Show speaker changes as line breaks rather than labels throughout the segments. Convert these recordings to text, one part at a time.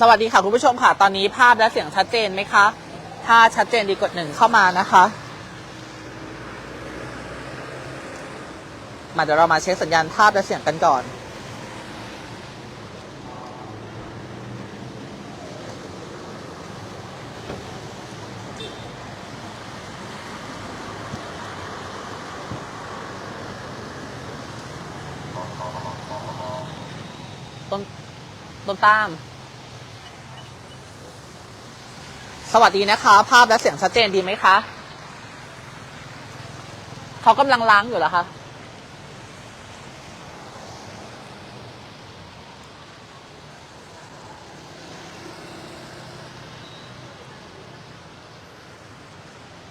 สวัสดีค่ะคุณผู้ชมค่ะ ตอนนี้ภาพและเสียงชัดเจนไหมคะ ถ้าชัดเจนดีกดหนึ่งเข้ามานะคะ มาเดี๋ยวเรามาเช็คสัญญาณภาพและเสียงกันก่อน ต้นต้นตาม สวัสดีนะคะ ภาพและเสียงชัดเจนดีไหมคะ เขากำลังล้างอยู่เหรอคะ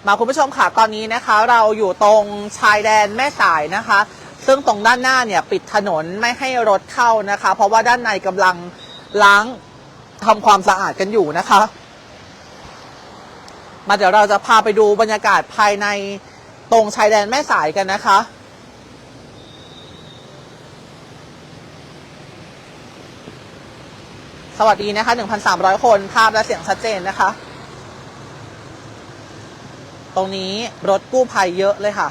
มาคุณผู้ชมค่ะ ตอนนี้นะคะ เราอยู่ตรงชายแดนแม่สายนะคะ ซึ่งตรงด้านหน้าเนี่ย ปิดถนนไม่ให้รถเข้านะคะ เพราะว่าด้านในกำลังล้างทำความสะอาดกันอยู่นะคะ มาเดี๋ยวเราจะพาไปดูบรรยากาศภายในตรงชายแดนแม่สายกันนะคะ สวัสดีนะคะ 1,300 คน ภาพและเสียงชัดเจนนะคะ ตรงนี้รถกู้ภัยเยอะเลยค่ะ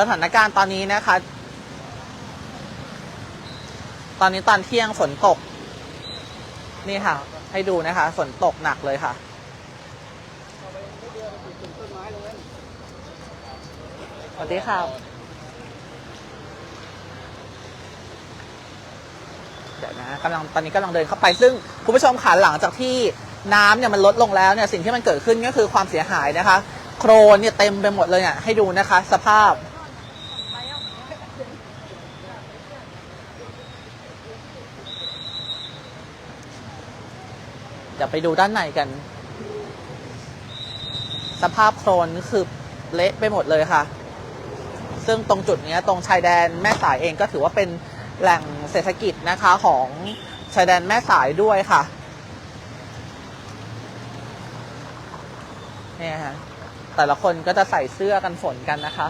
สถานการณ์ตอนนี้นะคะ ตอนนี้ตอนเที่ยงฝนตก นี่ค่ะ ให้ดูนะคะ ฝนตกหนักเลยค่ะสวัสดีครับเดี๋ยวนะกำลังตอนนี้กำลังเดินเข้าไปซึ่งคุณผู้ชมขาหลังจากที่น้ำเนี่ยมันลดลงแล้วเนี่ยสิ่งที่มันเกิดขึ้นก็คือความเสียหายนะคะ โครนเนี่ยเต็มไปหมดเลยเนี่ยให้ดูนะคะ สภาพ ดี๋ยวไปดูด้านในกัน สภาพโครนคือเละไปหมดเลยค่ะ ซึ่งตรงจุดนี้ตรงชายแดนแม่สายเองก็ถือว่าเป็นแหล่งเศรษฐกิจนะคะของชายแดนแม่สายด้วยค่ะเนี่ยฮะแต่ละคนก็จะใส่เสื้อกันฝนกันนะคะ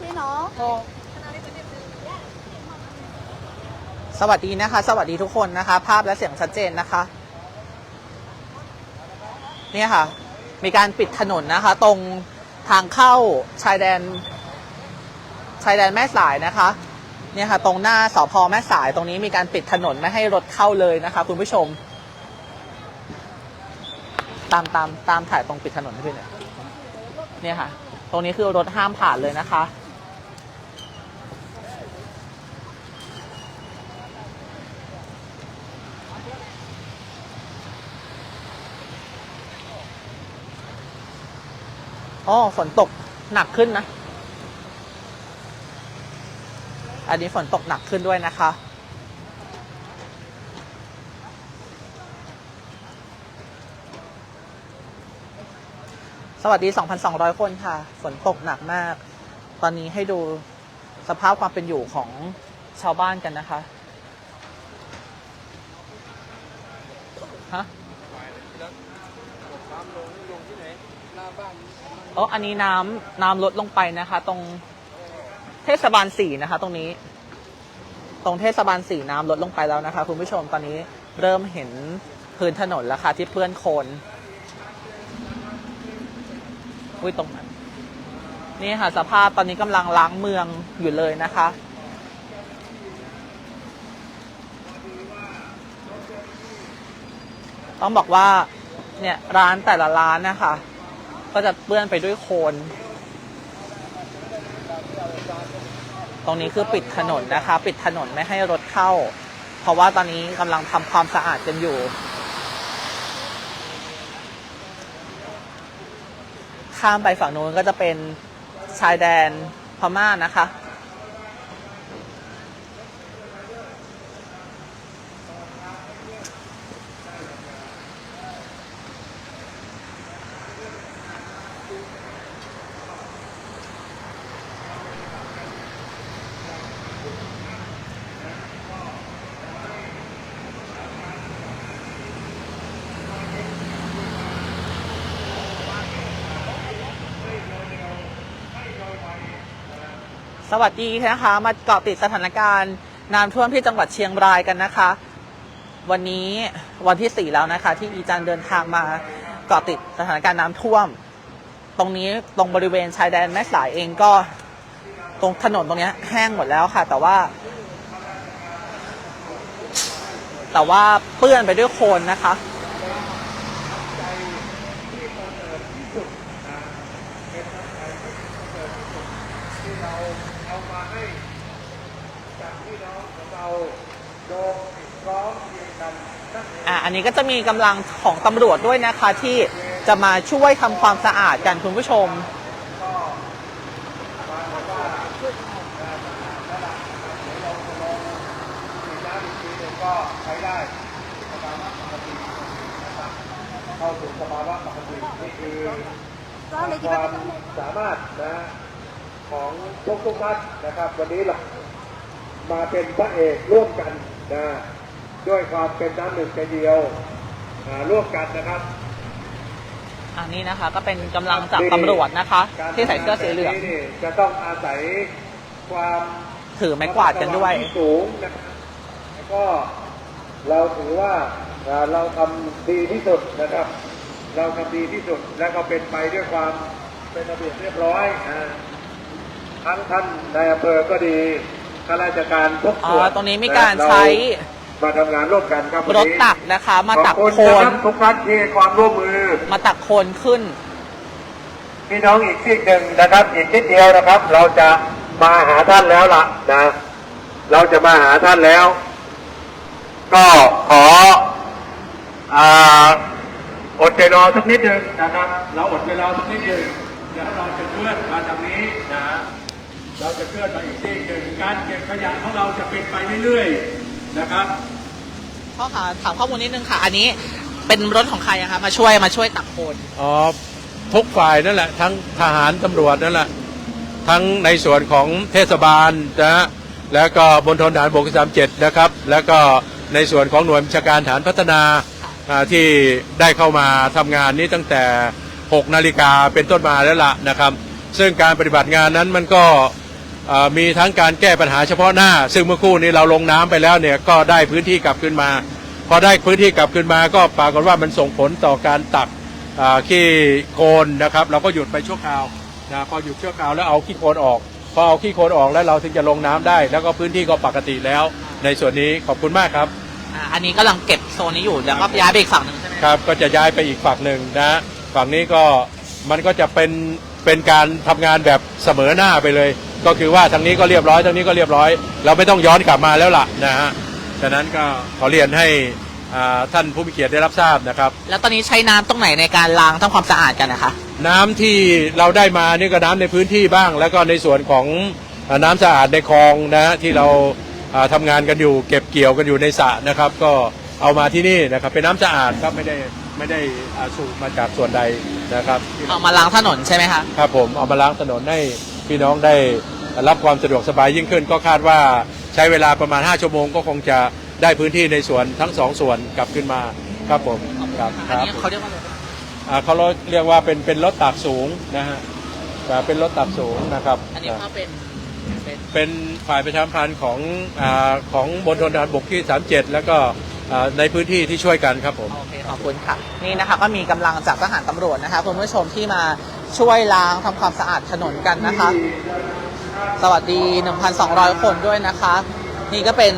พี่เนาะ
สวัสดีนะคะ สวัสดีทุกคนนะคะ ภาพและเสียงชัดเจนนะคะ เนี่ยค่ะ มีการปิดถนนนะคะ ตรงทางเข้าชายแดน ชายแดนแม่สายนะคะ เนี่ยค่ะ ตรงหน้าสพแม่สายตรงนี้มีการปิดถนนไม่ให้รถเข้าเลยนะคะ คุณผู้ชม ตามตามตามถ่ายตรงปิดถนนให้พี่หน่อยเนี่ยค่ะ ตรงนี้คือรถห้ามผ่านเลยนะคะ อ๋อฝนตกหนักขึ้นนะ อันนี้ฝนตกหนักขึ้นด้วยนะคะ สวัสดี 2,200 คนค่ะ ฝนตกหนักมาก ตอนนี้ให้ดูสภาพความเป็นอยู่ของชาวบ้านกันนะคะ ฮะ อ๋ออันนี้น้ำน้ำลดลงไปนะคะ ตรงเทศบาลสี่นะคะ ตรงนี้ ตรงเทศบาลสี่น้ำลดลงไปแล้วนะคะ คุณผู้ชมตอนนี้เริ่มเห็นพื้นถนนแล้วค่ะที่เปื้อนโคลนอุ้ยตรงนั้นนี่ค่ะสภาพตอนนี้กำลังล้างเมืองอยู่เลยนะคะ ต้องบอกว่าเนี่ยร้านแต่ละร้านนะคะ ก็จะเปื้อนไปด้วยโคลนตรงนี้คือปิดถนนนะคะ ปิดถนนไม่ให้รถเข้า เพราะว่าตอนนี้กำลังทำความสะอาดกันอยู่ ข้ามไปฝั่งนู้นก็จะเป็นชายแดนพม่านะคะ สวัสดีนะคะมาเกาะติดสถานการณ์น้ำท่วมที่จังหวัดเชียงรายกันนะคะ วันนี้วันที่ 4 แล้วนะคะ ที่อีจันเดินทางมาเกาะติดสถานการณ์น้ำท่วม ตรงนี้ตรงบริเวณชายแดนแม่สายเองก็ตรงถนนตรงนี้แห้งหมดแล้วค่ะ แต่ว่า แต่ว่าเปื้อนไปด้วยโคลนนะคะ
ที่เราเอามาให้จากพี่น้องของเราโยงพร้ อะ
อันนี้ก็จะมีกำลังของตำรวจด้วยนะคะ ที่จะมาช่วยทำความสะอาดกันคุณผู้ชม
สีน้ำอีกทีหนึ่งก็ใช้ได้สภาวะปกตินะครับเข้าสู่สภาวะปกตินี่คือ
ควา
มสามารถนะของทุกทุกท่านนะครับ วันนี้เรามาเป็นพระเอกร่วมกัน นะด้วยความเป็นน้ำหนึ่งใจเดียวอ่าร่วมกันนะครับ
อันนี้นะคะ ก็เป็นกำลังจากตำรวจนะคะ ที่ใส่เสื้อสีเหลือง
การทำานแบบนี้นี่จะต้องอาศัยความ
ถือไม้กวาดกันด้วย
ที่สูงนะครับแล้วก็เราถือว่าอ่าเราทำดีที่สุดนะครับ เราทำดีที่สุดและก็เป็นไปด้วยความเป็นระเบียบเรียบร้อยอ่าทั้งท่านในอำเภอก็ดี ข้าราชการทุก
อ๋
ส่วน
อตรงนี้มีการ
เใช้มาทำงานร่วมกันครับวัน
รถ
นี้
ตักนะคะ มาตัก
ขอบ
โคล
ณ
น
รับทุกท่านที่ให้ความร่วมมือ
มาตักโคลนขึ้น
พี่น้องอีกที่หนึ่งนะครับ อีกนิดเดียวนะครับ เราจะมาหาท่านแล้วล่ะนะ เราจะมาหาท่านแล้ว ก็ขออ่าอดใจรอสักนิดหนึ่งนะครับ เราอดใจรอสักนิดหนึ่งเดี๋ยวเราจะเคลื่อนมาจากนี้นะ เราจะเคลื่อนมาอีกที่หนึ่งการเก็บขยะของเราจะเป็นไปเรื่อยๆนะครับ
พ่อค่ะถามข้อมูลนิดนึงค่ะ อันนี้เป็นรถของใครอะคะมาช่วยมาช่วยตักโคลน
อ๋อทุกฝ่ายนั่นแหละ ทั้งทหารตำรวจนั่นแหละ ทั้งในส่วนของเทศบาลนะฮะแล้วก็บนทนฐานบกที่สามเจ็ดนะครับ แล้วก็ในส่วนของหน่วยบัญชาการฐานพัฒนาอ่าที่ได้เข้ามาทำงานนี้ตั้งแต่ 6 นาฬิกาเป็นต้นมาแล้วล่ะนะครับ ซึ่งการปฏิบัติงานนั้นมันก็เอ่อ มีทั้งการแก้ปัญหาเฉพาะหน้า ซึ่งเมื่อครู่นี้เราลงน้ำไปแล้วเนี่ยก็ได้พื้นที่กลับขึ้นมา พอได้พื้นที่กลับขึ้นมาก็ปรากฏว่ามันส่งผลต่อการตักอ่าขี้โคลนนะครับ เราก็หยุดไปชั่วคราวนะพอหยุดชั่วคราวแล้วเอาขี้โคลนออกพอเอาขี้โคลนออกแล้วเราถึงจะลงน้ำได้ แล้วก็พื้นที่ก็ปกติแล้ว ในส่วนนี้ขอบคุณมากครับ
อ่าอันนี้กำลังเก็บโซนนี้อยู่แล้วก็ย้ายไปอีกฝั่งหนึ่งใช่ไหม
ครับก็จะย้ายไปอีกฝั่งหนึ่งนะฝั่งนี้ก็มันก็จะเป็น เป็นการทำงานแบบเสมอหน้าไปเลย ก็คือว่าทางนี้ก็เรียบร้อยทางนี้ก็เรียบร้อย เราไม่ต้องย้อนกลับมาแล้วล่ะนะฮะฉะนั้นก็ขอเรียนให้อ่าท่านผู้มีเกียรติได้รับทราบนะครับ
แล้วตอนนี้ใช้น้ำตรงไหนในการล้างทำความสะอาดกันนะคะ
น้ำที่เราได้มานี่ก็น้ำในพื้นที่บ้าง แล้วก็ในส่วนของเอ่อน้ำสะอาดในคลองนะฮะที่เราอ่าทำางานกันอยู่ เก็บเกี่ยวกันอยู่ในสระนะครับ ก็เอามาที่นี่นะครับเป็นน้ำสะอาดครับไม่ได้ ไม่ได้อ่าสูบมาจากส่วนใดนะครับที่
เอามาล้างถนนใช่ไหมคะ
ครับผมเอามาล้างถนนให้พี่น้องได้รับความสะดวกสบายยิ่งขึ้น ก็คาดว่าใช้เวลาประมาณ 5 ชั่วโมงก็คงจะได้พื้นที่ในส่วนทั้งสองส่วนกลับขึ้นมาครับผมครับค
อัน
รับ
นี้เขาเรียกว่าอะไรนะ
อ่าเขาเรียกว่าเป็นเป็นรถตักสูงนะฮะอ่าเป็นรถตักสูงนะครับ
อันนี้เขาเป็นเป็น
เป็นฝ่ายประชาสัมพันธ์ของอาของบนทนทหารบกที่ 37 แล้วก็อ่า ในพื้นที่ที่ช่วยกันครับผม
โอเคขอบคุณค่ะ นี่นะคะก็มีกำลังจากทหารตำรวจนะคะคุณผู้ชมที่มาช่วยล้างทำความสะอาดถนนกันนะคะ สวัสดี 1,200 คนด้วยนะคะ นี่ก็เป็น